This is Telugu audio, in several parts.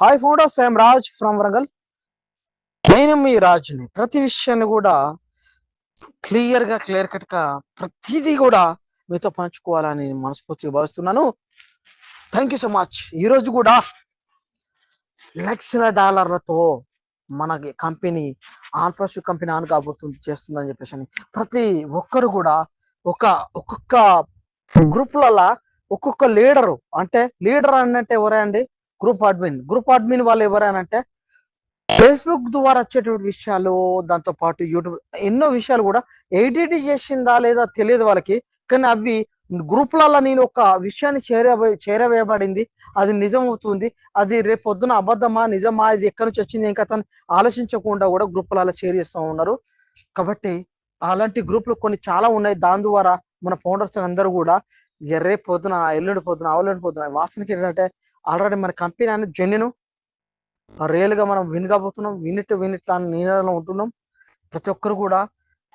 Hi photos same Raj from Warangal నేను మీ రాజుని ప్రతి విషయాన్ని కూడా క్లియర్గా క్లియర్ కట్గా ప్రతిదీ కూడా మీతో పంచుకోవాలని మనస్ఫూర్తిగా భావిస్తున్నాను. థ్యాంక్ యూ సో మచ్ ఈ రోజు కూడా లక్షల డాలర్లతో మనకి కంపెనీ ఆన్ఫర్స్ కంపెనీ ఆన్ కాబోతుంది చేస్తుందని చెప్పేసి అని ప్రతి ఒక్కరు కూడా ఒక ఒక్కొక్క గ్రూప్లలో ఒక్కొక్క లీడరు అంటే లీడర్ అంటే ఎవరే అండి గ్రూప్ అడ్మిన్. గ్రూప్ అడ్మిన్ వాళ్ళు ఎవరైనా ఫేస్బుక్ ద్వారా వచ్చేటువంటి విషయాలు దాంతో పాటు యూట్యూబ్ ఎన్నో విషయాలు కూడా ఎడిట్ చేసిందా లేదా తెలియదు వాళ్ళకి. కానీ అవి గ్రూప్లలో నేను ఒక విషయాన్ని చేరవే చేరవేయబడింది. అది నిజం అవుతుంది. అది రేపు పొద్దున అబద్ధమా నిజమా ఇది ఎక్కడి నుంచి వచ్చింది ఇంకా తను ఆలోచించకుండా కూడా గ్రూపులలో షేర్ చేస్తూ ఉన్నారు. కాబట్టి అలాంటి గ్రూపులు కొన్ని చాలా ఉన్నాయి. దాని ద్వారా మన ఫౌండర్స్ అందరూ కూడా రేపు పొద్దున ఎల్లుండి పొద్దున అవలుండి పొద్దున వాసనకి ఏంటంటే ఆల్రెడీ మన కంపెనీ అనేది జెన్యును రియల్గా మనం విన్ కాబోతున్నాం. వినిట్ వినిట్ అని నినాదంలో ఉంటున్నాం. ప్రతి ఒక్కరు కూడా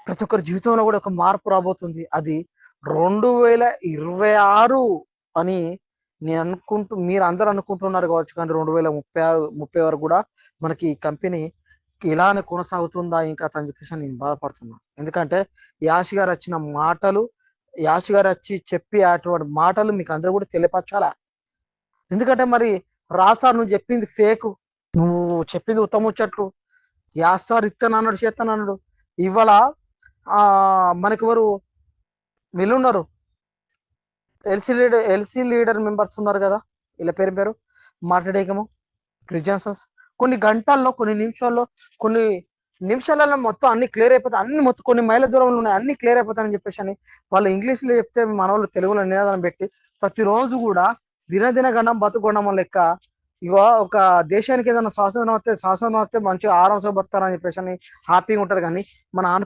ప్రతి ఒక్కరి జీవితంలో కూడా ఒక మార్పు రాబోతుంది. అది రెండు వేల ఇరవై ఆరు అని నేను అనుకుంటూ మీరు అందరూ అనుకుంటున్నారు కావచ్చు కానీ రెండు వేల ముప్పై ఆరు ముప్పై వరకు కూడా మనకి ఈ కంపెనీ ఇలానే కొనసాగుతుందా ఇంకా అని చెప్పేసి నేను బాధపడుతున్నాను ఎందుకంటే యాష్ గారు వచ్చిన మాటలు యాష్ గారు వచ్చి చెప్పి అటువంటి మాటలు మీకు అందరూ కూడా తెలియపరచాలా? ఎందుకంటే మరి రాసార్ నువ్వు చెప్పింది ఫేక్ నువ్వు చెప్పింది ఉత్తముచ్చట్లు యాసార్ ఇత్తను అన్నాడు చేస్తాను అన్నాడు. ఇవాళ ఆ మనకి ఎవరు వీళ్ళున్నారు LC leader LC leader members ఉన్నారు కదా. వీళ్ళ పేరు పేరు? మాట్లాడేకము క్రిజాన్సన్స్ కొన్ని గంటల్లో కొన్ని నిమిషాల్లో కొన్ని నిమిషాలలో మొత్తం అన్ని క్లియర్ అయిపోతాయి. అన్ని మొత్తం కొన్ని మైళ్ళ దూరంలో ఉన్నాయి. అన్ని క్లియర్ అయిపోతాయని చెప్పేసి అని వాళ్ళు ఇంగ్లీష్లో చెప్తే మన వాళ్ళు తెలుగులో నినాదం పెట్టి ప్రతిరోజు కూడా దినదిన గణం బతుకోవడం లెక్క ఇగో ఒక దేశానికి ఏదైనా స్వాతంత్రం వస్తే స్వాతంత్రం వస్తే మంచిగా ఆరాంసో బతారని చెప్పేసి అని హ్యాపీగా ఉంటారు కానీ మన ఆన్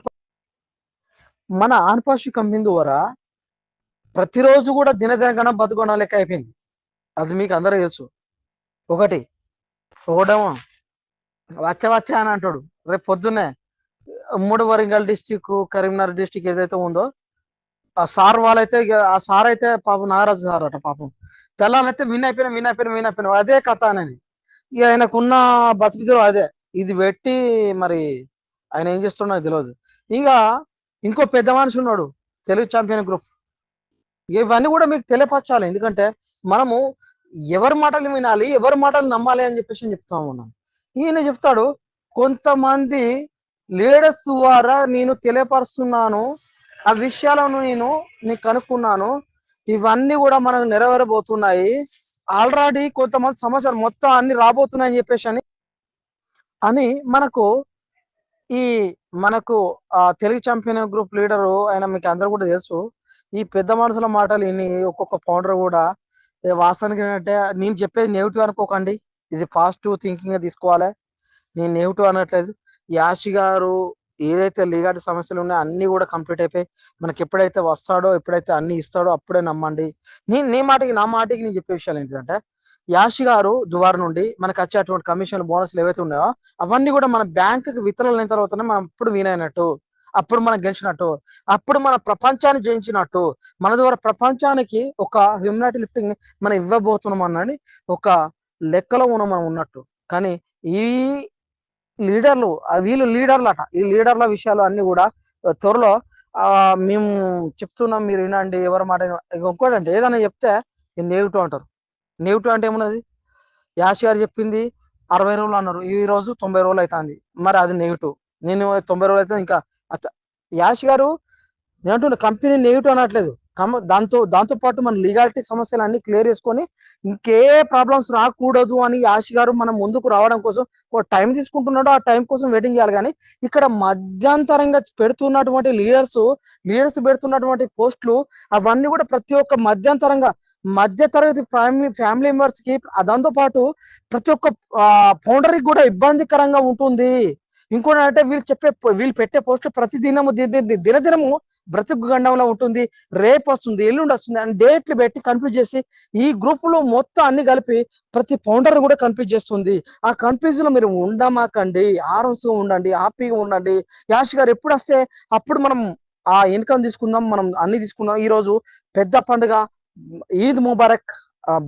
మన ఆన్పాషి కంపెనీ ద్వారా ప్రతిరోజు కూడా దినదిన గణం బతుకోవడం లెక్క అయిపోయింది. అది మీకు అందరూ తెలుసు. ఒకటి ఒకటేమో వచ్చ వచ్చా అని అంటాడు. రేపు పొద్దున్నే ఉమ్మడి వరంగల్ డిస్టిక్ కరీంనగర్ డిస్టిక్ ఏదైతే ఉందో ఆ సార్ వాళ్ళైతే ఆ సార్ అయితే పాపం నాగరాజు సార్ అట పాపం. తెల్లాలైతే విన్ అయిపోయినా విన్ అయిపోయినా విన్ అయిపోయినా. అదే కథ అనేది. ఇక ఆయనకున్న బతుకుదలు అదే. ఇది పెట్టి మరి ఆయన ఏం చేస్తున్నా తెలియదు ఇంకా ఇంకో పెద్ద మనిషి ఉన్నాడు తెలుగు ఛాంపియన్ గ్రూప్ ఇవన్నీ కూడా మీకు తెలియపరచాలి. ఎందుకంటే మనము ఎవరి మాటలు వినాలి ఎవరి మాటలు నమ్మాలి అని చెప్పేసి నేను చెప్తా ఉన్నాను. ఈయన చెప్తాడు కొంతమంది లీడర్స్ ద్వారా నేను తెలియపరుస్తున్నాను ఆ విషయాలను నేను నీకు కనుక్కున్నాను ఇవన్నీ కూడా మనకు నెరవేరబోతున్నాయి. ఆల్రెడీ కొంతమంది సమస్యలు మొత్తం అన్ని రాబోతున్నాయని చెప్పేసి అని అని మనకు ఈ మనకు ఆ తెలుగు ఛాంపియన్ గ్రూప్ లీడరు ఆయన మీకు అందరు కూడా తెలుసు. ఈ పెద్ద మనుషుల మాటలు ఇన్ని ఒక్కొక్క పౌండర్ కూడా వాస్తవానికి ఏంటంటే నేను చెప్పేది నెగిటివ్ అనుకోకండి. ఇది పాజిటివ్ థింకింగ్ తీసుకోవాలి. నేను నెగిటివ్ అనట్లేదు. యాషి గారు ఏదైతే లీగాటి సమస్యలు ఉన్నాయో అన్ని కూడా కంప్లీట్ అయిపోయి మనకి ఎప్పుడైతే వస్తాడో ఎప్పుడైతే అన్ని ఇస్తాడో అప్పుడే నమ్మండి. నేను నీ మాటకి నా మాటకి నేను చెప్పే విషయాలు ఏంటంటే యాషి గారు దువార నుండి మనకు వచ్చే అటువంటి కమిషన్ బోనస్లు ఏవైతే ఉన్నాయో అవన్నీ కూడా మన బ్యాంకుకి విత్తనాలైన అయిన తర్వాతనే మనం అప్పుడు వినైనట్టు అప్పుడు మనం గెలిచినట్టు అప్పుడు మన ప్రపంచాన్ని జయించినట్టు మన ద్వారా ప్రపంచానికి ఒక హ్యూమినిటీ లిఫ్టింగ్ మనం ఇవ్వబోతున్నాం అన్నది ఒక లెక్కలో ఉన్నాం మనం ఉన్నట్టు. కానీ ఈ లీడర్లు వీళ్ళు లీడర్లు అట ఈ లీడర్ల విషయాలు అన్ని కూడా త్వరలో మేము చెప్తున్నాం మీరు వినండి ఎవరి మాట విన- అంటే ఏదైనా చెప్తే నెగిటివ్ అంటారు నెగిటివ్ అంటే ఏమున్నది? యాష్ గారు చెప్పింది అరవై రోజులు అన్నారు. ఈ రోజు తొంభై రోజులు అవుతుంది మరి అది నెగిటివ్. నేను తొంభై రోజులు అయితే ఇంకా అచ్చ- యాష్ గారు నేను అంటున్నా కంపెనీ నెగిటివ్ అనట్లేదు. కమ- దాంతో దాంతో పాటు మన లీగాలిటీ సమస్యలు అన్ని క్లియర్ చేసుకొని ఇంకే ప్రాబ్లమ్స్ రాకూడదు అని యాష్ గారు మనం ముందుకు రావడం కోసం ఒక టైం తీసుకుంటున్నాడు. ఆ టైం కోసం వెయిటింగ్ చేయాలి. కానీ ఇక్కడ మధ్యాంతరంగా పెడుతున్నటువంటి లీడర్స్ లీడర్స్ పెడుతున్నటువంటి పోస్టులు అవన్నీ కూడా ప్రతి ఒక్క మధ్యంతరంగా మధ్య తరగతి ఫ్యామిలీ ఫ్యామిలీ మెంబర్స్కి దాంతో పాటు ప్రతి ఒక్క ఫౌండర్కి కూడా ఇబ్బందికరంగా ఉంటుంది. ఇంకోటి అంటే వీళ్ళు చెప్పే వీళ్ళు పెట్టే పోస్టులు ప్రతి దినము దినదినము బ్రతుకు గండంలో ఉంటుంది రేపు వస్తుంది ఎల్లుండి వస్తుంది అని డేట్లు పెట్టి కన్ఫ్యూజ్ చేసి ఈ గ్రూప్లో మొత్తం అన్ని కలిపి ప్రతి ఫౌండర్ కూడా కన్ఫ్యూజ్ చేస్తుంది. ఆ కన్ఫ్యూజ్లో మీరు ఉండమాకండి ఆరోగ్యంగా ఉండండి హ్యాపీగా ఉండండి. యాష్ గారు ఎప్పుడు వస్తే అప్పుడు మనం ఆ ఇన్కమ్ తీసుకుందాం మనం అన్ని తీసుకుందాం. ఈ రోజు పెద్ద పండుగ ఈద్ ముబారక్.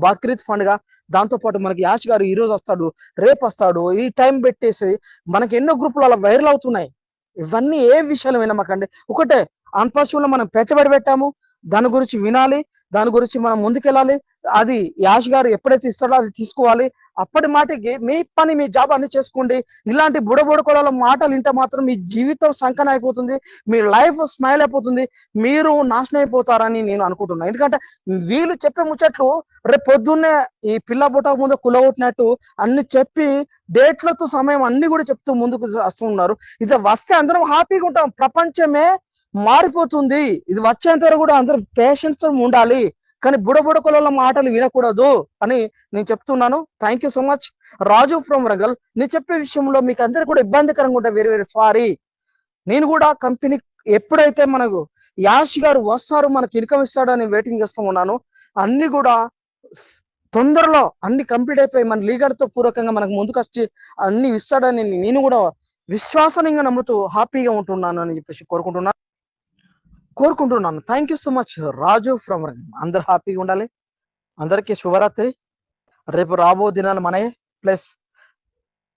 బక్రీద్ ఫండ్గా దాంతో పాటు మనకి యాష్ గారు ఈ రోజు వస్తాడు రేపు వస్తాడు. ఈ టైం పెట్టేసి మనకి ఎన్నో గ్రూపులు అలా వైరల్ అవుతున్నాయి. ఇవన్నీ ఏ విషయాలు వినమాకండి? ఒకటే అన్పాస్యులో మనం పెట్టుబడి పెట్టాము. దాని గురించి వినాలి. దాని గురించి మనం ముందుకెళ్ళాలి. అది యాష్ గారు ఎప్పుడైతే ఇస్తాడో అది తీసుకోవాలి. అప్పటి మాటికి మీ పని మీ జాబ్ అన్ని చేసుకోండి. ఇలాంటి బుడబుడకొల మాటలు వింటే మాత్రం మీ జీవితం సంకన అయిపోతుంది. మీ లైఫ్ స్మైల్ అయిపోతుంది. మీరు నాశనం అయిపోతారని నేను అనుకుంటున్నాను ఎందుకంటే వీళ్ళు చెప్పే ముచ్చట్లు రేపు పొద్దున్నే ఈ పిల్ల బుట్ట ముందు కులగొట్టినట్టు అన్ని చెప్పి డేట్లతో సమయం అన్ని కూడా చెప్తూ ముందుకు వస్తున్నారు. ఇది వస్తే అందరం హ్యాపీగా ఉంటాం. ప్రపంచమే మారిపోతుంది. ఇది వచ్చేంత వరకు కూడా అందరం పేషెన్స్తో ఉండాలి. కానీ బుడబుడ కులాల మాటలు వినకూడదు అని నేను చెప్తున్నాను. Thank you so much Raju from రంగల్ నేను చెప్పే విషయంలో మీకు అందరు కూడా ఇబ్బందికరంగా ఉంటాయి వేరే వేరే సారీ నేను కూడా కంపెనీ ఎప్పుడైతే మనకు యాష్ గారు వస్తారు మనకు ఇన్కమ్ ఇస్తాడని వెయిటింగ్ చేస్తూ ఉన్నాను. అన్ని కూడా తొందరలో అన్ని కంప్లీట్ అయిపోయి మన లీగల్తో పూర్వకంగా మనకు ముందుకు వచ్చి అన్ని ఇస్తాడని నేను కూడా విశ్వాసనీయంగా నమ్ముతూ హ్యాపీగా ఉంటున్నాను అని చెప్పేసి కోరుకుంటున్నాను కోరుకుంటున్నాను. Thank you so much Raju from అందరు హ్యాపీగా ఉండాలి. అందరికీ శుభరాత్రి. రేపు రాబో దినాలు మనయే. ప్లస్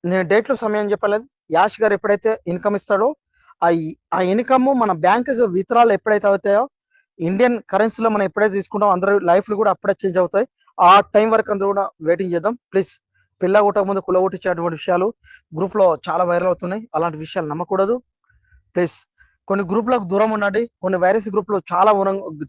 నేను డేట్లు సమయం చెప్పలేదు. యాష్ గారు ఎప్పుడైతే ఇన్కమ్ ఇస్తాడో ఆ ఆ ఇన్కమ్ మన బ్యాంక్ విత్రాలు ఎప్పుడైతే అవుతాయో ఇండియన్ కరెన్సీలో మనం ఎప్పుడైతే తీసుకుంటాం అందరి లైఫ్లు కూడా అప్పుడే చేంజ్ అవుతాయి. ఆ టైం వరకు అందరూ కూడా వెయిటింగ్ చేద్దాం. ప్లీజ్ పిల్ల కొట్టక ముందు కుల కొట్టించేటువంటి విషయాలు గ్రూప్లో చాలా వైరల్ అవుతున్నాయి. అలాంటి విషయాలు నమ్మకూడదు. ప్లీజ్ కొన్ని గ్రూపులకు దూరం ఉండండి. కొన్ని వైరస్ గ్రూపులు చాలా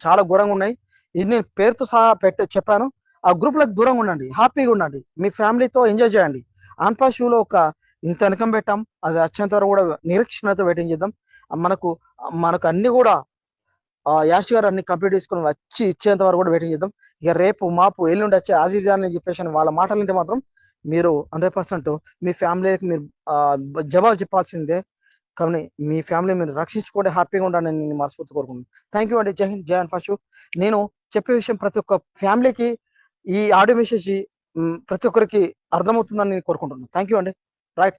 చాలా ఘోరంగా ఉన్నాయి. ఇది నేను పేరుతో సహా పెట్టి చెప్పాను. ఆ గ్రూపులకు దూరంగా ఉండండి. హ్యాపీగా ఉండండి. మీ ఫ్యామిలీతో ఎంజాయ్ చేయండి. ఆన్పా షూలో ఒక ఇంత వెనకం పెట్టాం. అది వచ్చేంత వరకు కూడా నిరీక్షణతో వెయిటింగ్ చేద్దాం. మనకు మనకు అన్ని కూడా యాష్ గారు అన్ని కంప్లీట్ చేసుకుని వచ్చి ఇచ్చేంత వరకు కూడా వెయిటింగ్ చేద్దాం. ఇక రేపు మాపు ఎల్లుండి వచ్చే అది ఇది అని చెప్పేసి వాళ్ళ మాటలు అంటే మాత్రం మీరు హండ్రెడ్ పర్సెంట్ మీ ఫ్యామిలీకి మీరు జవాబు చెప్పాల్సిందే. కానీ మీ ఫ్యామిలీ మీరు రక్షించుకోండి హ్యాపీగా ఉండాలని నేను మనస్ఫూర్తి కోరుకుంటున్నాను. థ్యాంక్ యూ అండి. జై హింద్ జై ఫస్ట్ నేను చెప్పే విషయం ప్రతి ఒక్క ఫ్యామిలీకి ఈ ఆడియో మెసేజ్ ప్రతి ఒక్కరికి అర్థమవుతుందని నేను కోరుకుంటున్నాను. థ్యాంక్ యూ అండి. రైట్